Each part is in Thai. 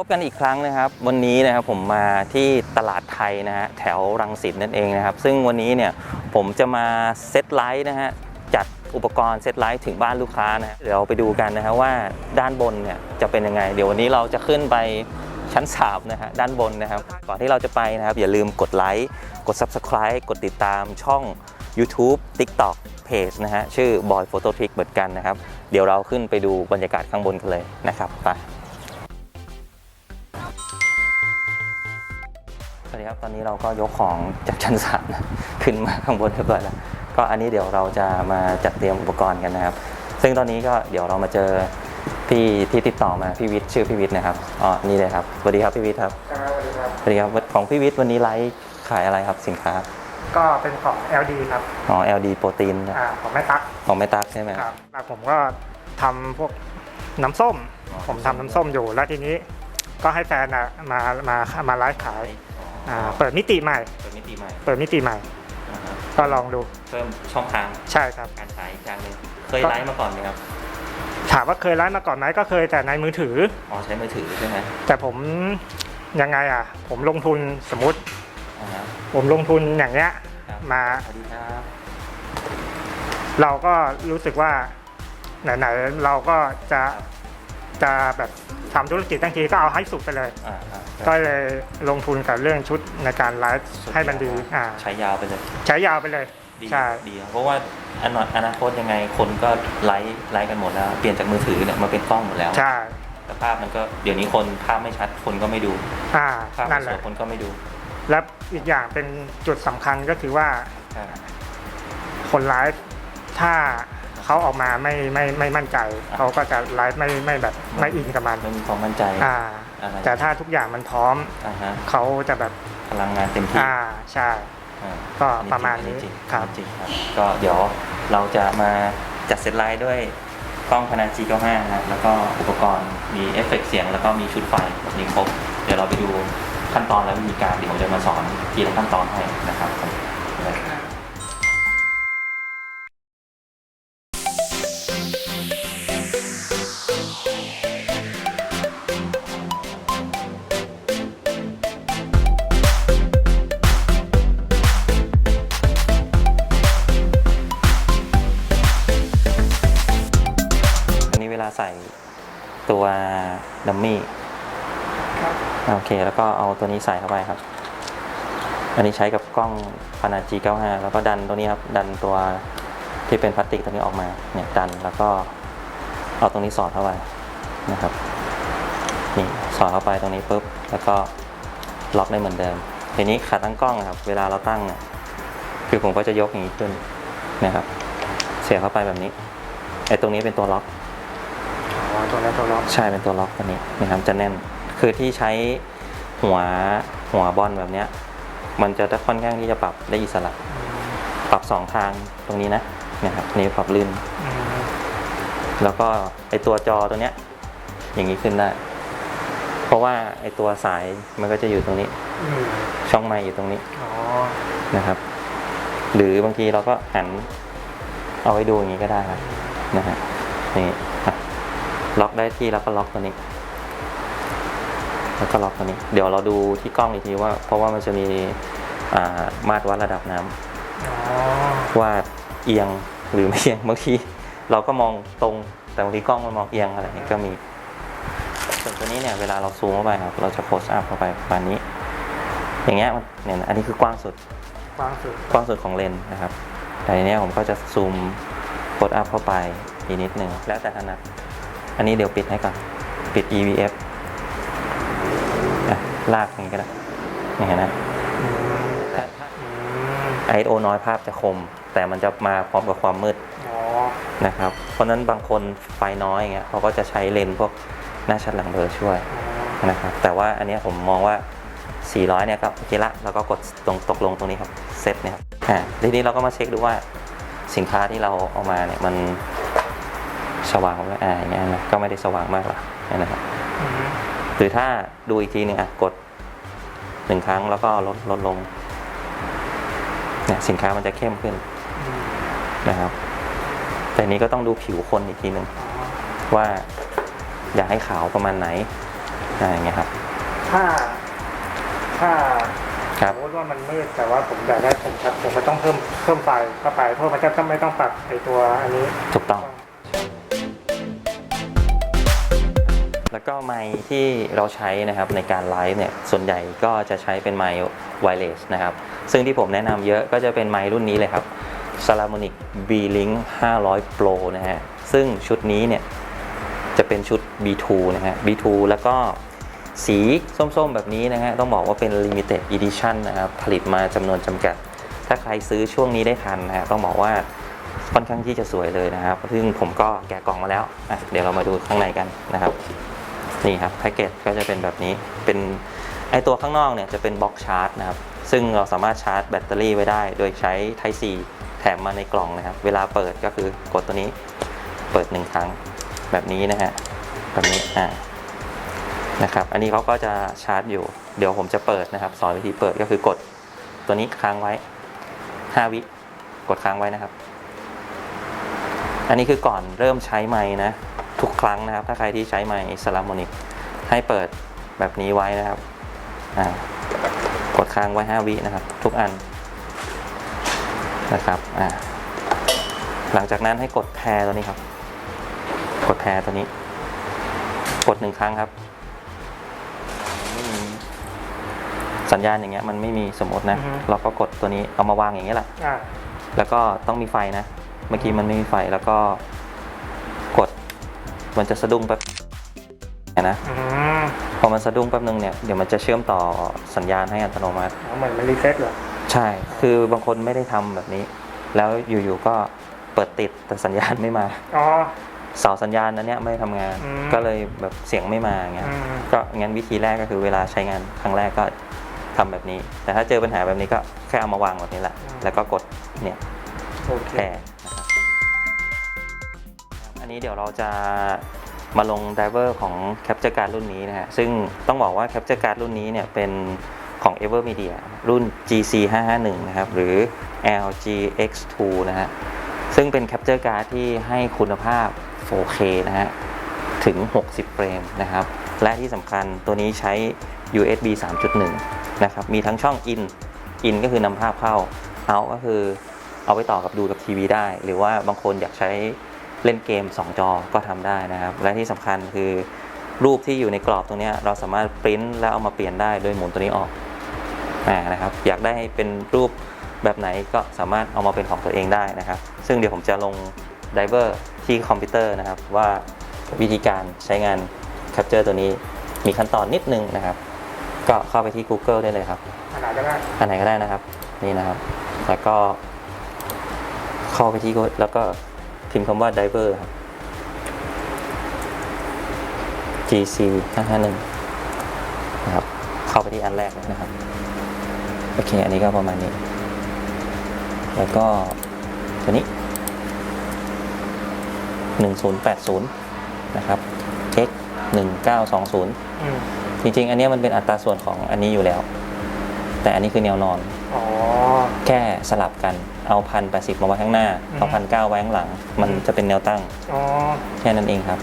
พบกันอีกครั้งนะครับ วันนี้นะครับผมมาที่ตลาดไทยนะฮะแถวรังสิตนั่นเองนะครับ ซึ่งวันนี้เนี่ยผมจะมาเซตไลท์นะฮะจัดอุปกรณ์เซตไลท์ถึงบ้านลูกค้านะเดี๋ยวเราไปดูกันนะฮะว่าด้านบนเนี่ยจะเป็นยังไง เดี๋ยววันนี้เราจะขึ้นไปชั้น3นะฮะด้านบนนะครับ ก่อนที่เราจะไปนะครับ อย่าลืมกดไลค์กด Subscribe กดติดตามช่อง YouTube TikTok เพจนะฮะชื่อ Boy Photo Trick เหมือนกันนะครับ เดี๋ยวเราขึ้นไปดูบรรยากาศข้างบนกันเลยนะครับไป ครับตอนนี้เราก็ยกของจากชั้นสามนะขึ้นมาข้างบนเรียบร้อยแล้วก็อันนี้เดี๋ยวเราจะมาจัดเตรียมอุปกรณ์กันนะครับ ซึ่งตอนนี้ก็เดี๋ยวเรามาเจอพี่ที่ติดต่อมาพี่วิทย์ชื่อพี่วิทย์นะครับอ๋อนี่เลยครับสวัสดีครับพี่วิทย์ครับครับสวัสดีครับสวัสดีครับของพี่วิทย์วันนี้ไลฟ์ขายอะไรครับสินค้า ก็เป็นของ LD ครับอ๋อ LD โปรตีนอ่าของแม่ตั๊กของไม่ตักใช่ไหมครับแล้วผมก็ทำพวกน้ำส้มอ๋อผมทำน้ำส้มอยู่แล้วทีนี้ก็ให้แฟนอะมามามาไลฟ์ขาย อ่าเปิดมิติใหม่ เปิดมิติใหม่เปิดมิติใหม่ อ่าฮะก็ลองดู เพิ่มช่องทางใช่ครับ การขายอีกทางหนึงเคยไลฟ์มาก่อนไหมครับถามว่าเคยไลฟ์มาก่อนไหมก็เคยแต่ในมือถือ อ๋อใช้มือถือใช่ไหมแต่ผมยังไงอะ ผมลงทุนสมมติ อ่าฮะ ผมลงทุนอย่างเงี้ยครับ มา สวัสดีครับเราก็รู้สึกว่าไหนๆเราก็จะจะแบบ ทำธุรกิจทั้งทีก็เอาให้สุดไปเลย อ่าอ่าก็เลยลงทุนกับเรื่องชุดในการไลฟ์ให้มันดีอ่าใช้ยาวไปเลย ใช้ยาวไปเลย ดีใช่ ดีครับเพราะว่าอนาอนาคตยังไงคนก็ไลฟ์ไลฟ์กันหมดแล้ว เปลี่ยนจากมือถือเนี่ยมาเป็นกล้องหมดแล้วใช่แต่ภาพมันก็เดี๋ยวนี้คนภาพไม่ชัดคนก็ไม่ดู อ่าภาพนั่ไม่นสแหวยละคนก็ไม่ดูและอีกอย่างเป็นจุดสำคัญก็คือว่า อ่าคนไลฟ์ถ้า เขาออกมาไม่ไม่ไม่มั่นใจเขาก็จะไลฟ์ไม่ไม่แบบไม่อินกับมันไม่มีความมั่นใจอ่าอะไรแต่ถ้าทุกอย่างมันพร้อมอ่าฮะเขาจะแบบพลังงานเต็มที่อ่าใช่อ่าก็อันนี้ประมาณจงนี้อัจริงครับจริงครับ ก็เดี๋ยวเราจะมาจัดเซตไลฟ์ด้วยกล้องพนา G95 นะแล้วก็อุปกรณ์มีเอฟเฟกต์เสียง แล้วก็มีชุดไฟนี่ครบ เดี๋ยวเราไปดูขั้นตอนและวิธีการเดี๋ยวผมจะมาสอนทีละขั้นตอนให้นะครับ ใส่ตัวดัมมี่ครับโอเค แล้วก็เอาตัวนี้ใส่เข้าไปครับ อันนี้ใช้กับกล้องพานา G95 แล้วก็ดันตัวนี้ครับ ดันตัวที่เป็นพลาสติกตัวนี้ออกมาเนี่ยดันแล้วก็เอาตรงนี้สอดเข้าไปนะครับนี่สอดเข้าไปตรงนี้ปุ๊บแล้วก็ล็อกได้เหมือนเดิมทีนี้ขาตั้งกล้องอะครับ เวลาเราตั้งเนี่ยคือผมก็จะยกอย่างนี้ขึ้นนะครับ เสียบเข้าไปแบบนี้ไอ้ตรงนี้เป็นตัวล็อกอ๋อ ตัวนั้นตัวล็อกใช่เป็นตัวล็อกตัวนี้นะครับจะแน่นคือที่ใช้หัวหัวบอลแบบเนี้ย มันจะค่อนข้างที่จะปรับได้อิสระ ปรับสองทางตรงนี้นะเนี่ยครับนี่ปรับลื่นอืมแล้วก็ไอตัวจอตัวเนี้ย อย่างนี้ขึ้นได้ เพราะว่าไอตัวสายมันก็จะอยู่ตรงนี้อืมช่องไมค์อยู่ตรงนี้อ๋อนะครับ หรือบางทีเราก็หันเอาไว้ดูอย่างนี้ก็ได้ครับนะฮะนี่อะ ล็อกได้ที่แล้วก็ล็อกตัวนี้ แล้วก็ล็อกตัวนี้ เดี๋ยวเราดูที่กล้องอีกทีว่า เพราะว่ามันจะมีอ่ามาตรวัดระดับน้ำอ๋อว่าเอียงหรือไม่เอียงบางทีเราก็มองตรงแต่บางทีกล้องมันมองเอียงอะไรอย่างเงี้ยก็มี ส่วนตัวนี้เนี่ยเวลาเราซูมเข้าไปครับ เราจะโคสอัพเข้าไปประมาณนี้ อย่างเงี้ยมันเนี่ยนะอันนี้คือกว้างสุด กว้างสุดกว้างสุดของเลนส์นะครับ แต่ทีเนี้ยผมก็จะซูมกดอัพเข้าไปอีกนิดหนึ่งแล้วแต่ถนัด อันนี้เดี๋ยวปิดให้ก่อน ปิด EVF อะลากอย่างนี้ก็ได้นี่เห็นไหมอืมแต่อืม ISO น้อยภาพจะคม แต่มันจะมาพร้อมกับความมืดอ๋อนะครับ เพราะฉะนั้นบางคนไฟน้อยอย่างเงี้ยเขาก็จะใช้เลนส์พวกหน้าชัดหลังเบลอช่วยนะครับ แต่ว่าอันเนี้ยผมมองว่า 400 เนี่ยก็โอเคละแล้วก็กดตรงตกลงตรงนี้ครับ เซตเนี่ยครับอ่าทีนี้เราก็มาเช็คดูว่าสินค้าที่เราเอามาเนี่ยมัน สว่างไหมอ่าอย่างเงี้ยนะก็ไม่ได้สว่างมากหรอกนะครับอืมหรือถ้าดูอีกทีหนึ่งอะกดหนึ่งครั้งแล้วก็ลดลดลงเนี่ยสินค้ามันจะเข้มขึ้นอืมนะครับ แต่นี้ก็ต้องดูผิวคนอีกทีหนึ่งอ๋อว่าอยากให้ขาวประมาณไหนอะไรอย่างเงี้ยครับ ถ้าถ้าครัสบมมติว่ามันมืดแต่ว่าผมอยากได้ผมชัดผมก็ต้องเพิ่มเพิ่มไฟเข้าไปเพิ่มมันจะไม่ต้องปรับไอตัวอันนี้ถูกต้อง แล้วก็ไมค์ที่เราใช้นะครับในการไลฟ์เนี่ยส่วนใหญ่ก็จะใช้เป็นไมค์ไวเลสนะครับ ซึ่งที่ผมแนะนำเยอะก็จะเป็นไมค์รุ่นนี้เลยครับ s a l a m o n i c B-Link 500 Pro นะฮะ ซึ่งชุดนี้เนี่ยจะเป็นชุด B2 นะฮะ B2 แล้วก็สีส้มๆแบบนี้นะฮะ ต้องบอกว่าเป็น Limited Edition นะครับ ผลิตมาจำนวนจำกัด ถ้าใครซื้อช่วงนี้ได้ทันนะฮะ ต้องบอกว่าค่อนข้างที่จะสวยเลยนะครับ ซึ่งผมก็แกะกล่องมาแล้ว เดี๋ยวเรามาดูข้างในกันนะครับ นี่ครับแพ็กเกจก็จะเป็นแบบนี้เป็นไอตัวข้างนอกเนี่ยจะเป็นบล็อกชาร์จนะครับ ซึ่งเราสามารถชาร์จแบตเตอรี่ไว้ได้ โดยใช้ Type C แถมมาในกล่องนะครับ เวลาเปิดก็คือกดตัวนี้เปิดหนึ่งครั้งแบบนี้นะฮะแบบนี้อ่านะครับ อันนี้เขาก็จะชาร์จอยู่ เดี๋ยวผมจะเปิดนะครับ สอนวิธีเปิดก็คือกดตัวนี้ค้างไว้ 5 วิ กดค้างไว้นะครับ อันนี้คือก่อนเริ่มใช้ไม้นะ ทุกครั้งนะครับ ถ้าใครที่ใช้ไม้สลามอนิกให้เปิดแบบนี้ไว้นะครับอ่ากดค้างไว้ 5 วินะครับ ทุกอันนะครับอ่าหลังจากนั้นให้กดแพรตัวนี้ครับ กดแพรตัวนี้ กดหนึ่งครั้งครับไม่มีสัญญาณอย่างเงี้ยมันไม่มีสมมตินะอือฮึเราก็กดตัวนี้เอามาวางอย่างเงี้ยแหละอ่าแล้วก็ต้องมีไฟนะ เมื่อกี้มันไม่มีไฟแล้วก็กด มันจะสะดุ้งแป๊บนะอืมพอมันสะดุ้งแป๊บนึงเนี่ยเดี๋ยวมันจะเชื่อมต่อสัญญาณให้อัตโนมัติเหมือนมันรีเซ็ตเหรอใช่ คือบางคนไม่ได้ทำแบบนี้ แล้วอยู่ๆก็เปิดติดแต่สัญญาณไม่มาอ๋อเสาสัญญาณนั้นเนี่ยไม่ทำงานอืมก็เลยแบบเสียงไม่มาอย่างเงี้ยอืมก็งั้นวิธีแรกก็คือเวลาใช้งานครั้งแรกก็ทำแบบนี้ แต่ถ้าเจอปัญหาแบบนี้ก็แค่เอามาวางแบบนี้แหละ แล้วก็กดเนี่ยโอเคแพรนะครับ อันนี้เดี๋ยวเราจะมาลงไดเวอร์ของ Capture Card รุ่นนี้นะฮะ ซึ่งต้องบอกว่า Capture Card รุ่นนี้เนี่ยเป็นของ Evermedia รุ่น GC 551นะครับ หรือ LG X2 นะฮะ ซึ่งเป็น Capture Card ที่ให้คุณภาพ 4K นะฮะ ถึง 60 เฟรมนะครับ และที่สำคัญตัวนี้ใช้ USB 3.1 นะครับ มีทั้งช่อง in in ก็คือนำภาพเข้า out ก็คือเอาไปต่อกับดูกับทีวีได้ หรือว่าบางคนอยากใช้ เล่นเกม 2 จอก็ทำได้นะครับ และที่สำคัญคือรูปที่อยู่ในกรอบตรงเนี้ยเราสามารถปริ้นแล้วเอามาเปลี่ยนได้โดยหมุนตัวนี้ออกอ่านะครับ อยากได้เป็นรูปแบบไหนก็สามารถเอามาเป็นของตัวเองได้นะครับ ซึ่งเดี๋ยวผมจะลงไดเวอร์ที่คอมพิวเตอร์นะครับ ว่าวิธีการใช้งานแคปเจอร์ตัวนี้มีขั้นตอนนิดนึงนะครับ ก็เข้าไปที่ Google ได้เลยครับอันไหนก็ได้อันไหนก็ได้นะครับ นี่นะครับ แล้วก็เข้าไปที่ Google แล้วก็ พิมพ์คำว่า diver ครับ GC 551นะครับ เข้าไปที่อันแรกเลยนะครับ โอเค อันนี้ก็ประมาณนี้ แล้วก็ตัวนี้ 1080 นะครับ X 1920อืมจริงๆ อันเนี้ยมันเป็นอัตราส่วนของอันนี้อยู่แล้ว แต่อันนี้คือแนวนอนอ๋อแค่สลับกัน เอาพันแปดสิบมาไว้ข้างหน้าอืม เอาพันเก้าไว้ข้างหลัง มันจะเป็นแนวตั้งอ๋อ แค่นั้นเองครับ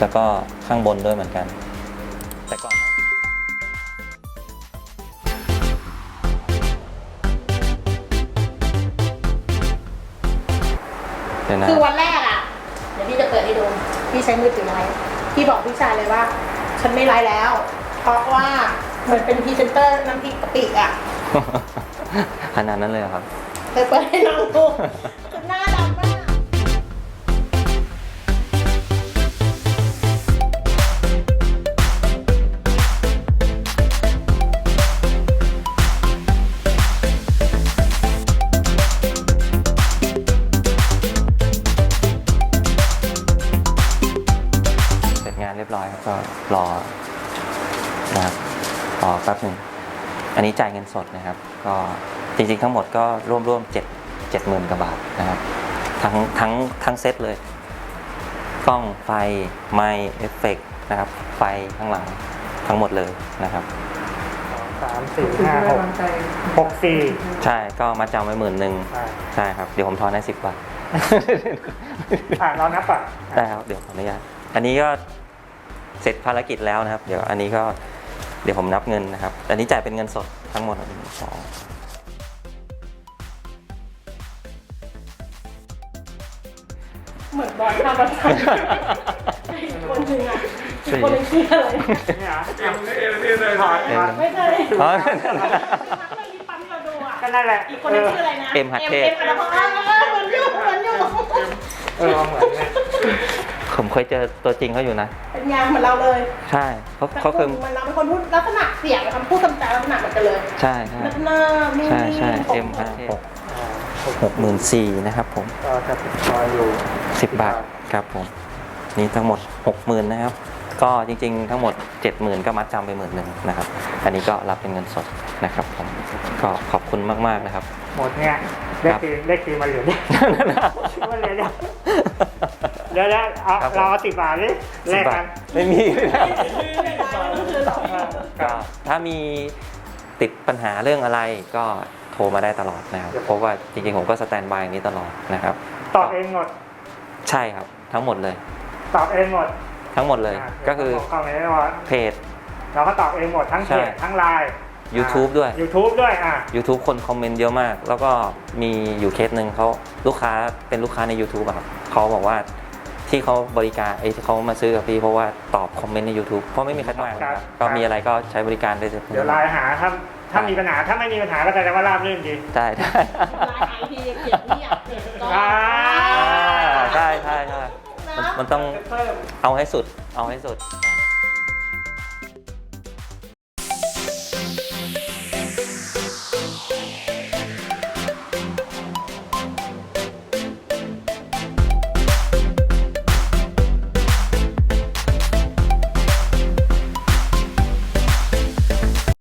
แล้วก็ข้างบนด้วยเหมือนกัน แต่ก่อนหน้า เดี๋ยวนะ คือวันแรกอะ เดี๋ยวพี่จะเปิดให้ดู พี่ใช้มือถือไลฟ์พี่บอกพี่ชายเลยว่า ฉันไม่ไลฟ์แล้ว เพราะว่าเหมือนเป็นพรีเซนเตอร์น้ำพริกกะปิอะ ขนาดนั้นเลยเหรอครับ เคยเปิดให้น้องดูจนหน้าดำมากเสร็จงานเรียบร้อยครับก็รอนะครับรอแป๊บหนึ่ง อันนี้จ่ายเงินสดนะครับ ก็จริงๆทั้งหมดก็ร่วมร่วมๆเจ็ดเจ็ดหมื่นกว่าบาทนะครับทั้งทั้งทั้งเซตเลย กล้องไฟ ไมค์เอฟเฟกต์นะครับ ไฟข้างหลังทั้งหมดเลยนะครับสามสี่ห้าหกหกสี่ใช่ก็มาจำไว้หมื่นหนึ่งอ่าใช่ครับ เดี๋ยวผมทอนให้สิบบาทอะเรานับอะได้ครับเดี๋ยวขออนุญาตอันนี้ก็เสร็จภารกิจแล้วนะครับ เดี๋ยวอันนี้ก็ เดี๋ยวผมนับเงินนะครับอันนี้จ่ายเป็นเงินสดทั้งหมดหนึ่งสองเหมือนบอลทำประกันอีกคนหนึ่งอะอีกคนหนึ่งชื่ออะไรเนี่ยเอ็มเอ็มเอ็มเลยถอดถอดไม่ใช่อ๋อทั้งเรื่องที่ปั๊มเราดูอะก็นั่นแหละอีกคนหนึงชื่ออะไรนะเอ็มหัดเทพเอ็มอัตภพรเหมือนอยู่เหมือนอยู่เออเหมือนเนี่ยผมเคยเจอตัวจริงเขาอยู่นะเป็น ยางเหมือนเราเลยใช่เขาเขาเคยมันเราเป็นคนพูดลักษณะเสียงคำพูดคำจาลักษณะเหมือนกันเลยใช่ใช่หน้ามีใช่ใช่ผมเอ็มห้าหกอ่าหกหมื่นสี่นะครับผมก็จะติดคอยอยู่สิบบาทครับผมนี่ทั้งหมดหกหมื่นนะครับ ก็จริงๆ ทั้งหมดเจ็ดหมื่นก็มัดจำไปหมื่นหนึ่งนะครับ อันนี้ก็รับเป็นเงินสดนะครับผมก็ขอบคุณมากๆนะครับ หมดเนี่ยเลขทีเลขทีมาเหลือเนี่ยชื่อว่าเหลือเนี่ยเดี๋ยวแล้วเอาครับผม เราเอาสิบบาทนี่แลกกัน ไม่มีเลยนะไม่ได้ก็คือเราก็ถ้ามีติดปัญหาเรื่องอะไรก็โทรมาได้ตลอดนะครับเพราะว่าจริงๆผมก็สแตนบายอย่างนี้ตลอดนะครับ ตอบเองหมด ใช่ครับทั้งหมดเลย ตอบเองหมดทั้งหมดเลยาก็คือเดี๋ยวเขาบอกเข้ามาแน่นอนเพจ เราก็ตอบเองหมดทั้งเพจใช่ทั้งไลน์ YouTube ด้วยยูทูบด้วยอะ YouTube คนคอมเมนต์เยอะมาก แล้วก็มีอยู่เคสหนึ่งเขาลูกค้าเป็นลูกค้าใน YouTube อะครับเขาบอกว่า ที่เขาบริการไอ้ที่เขามาซื้อกับพี่เพราะว่าตอบคอมเมนต์ใน YouTube เพราะไม่มีใครมานะครับก็มีอะไรก็ใช้บริการได้เลยเดี๋ยวไลน์หาถ้าถ้ามีปัญหาถ้าไม่มีปัญหาก็แสดงว่าราบรื่นดีใช่ใช่ลายไอทีเขียนที่อยากเขียนก็อ่าใช่ใช่ใช่มันมันต้องเพิ่มเอาให้สุดเอาให้สุดเ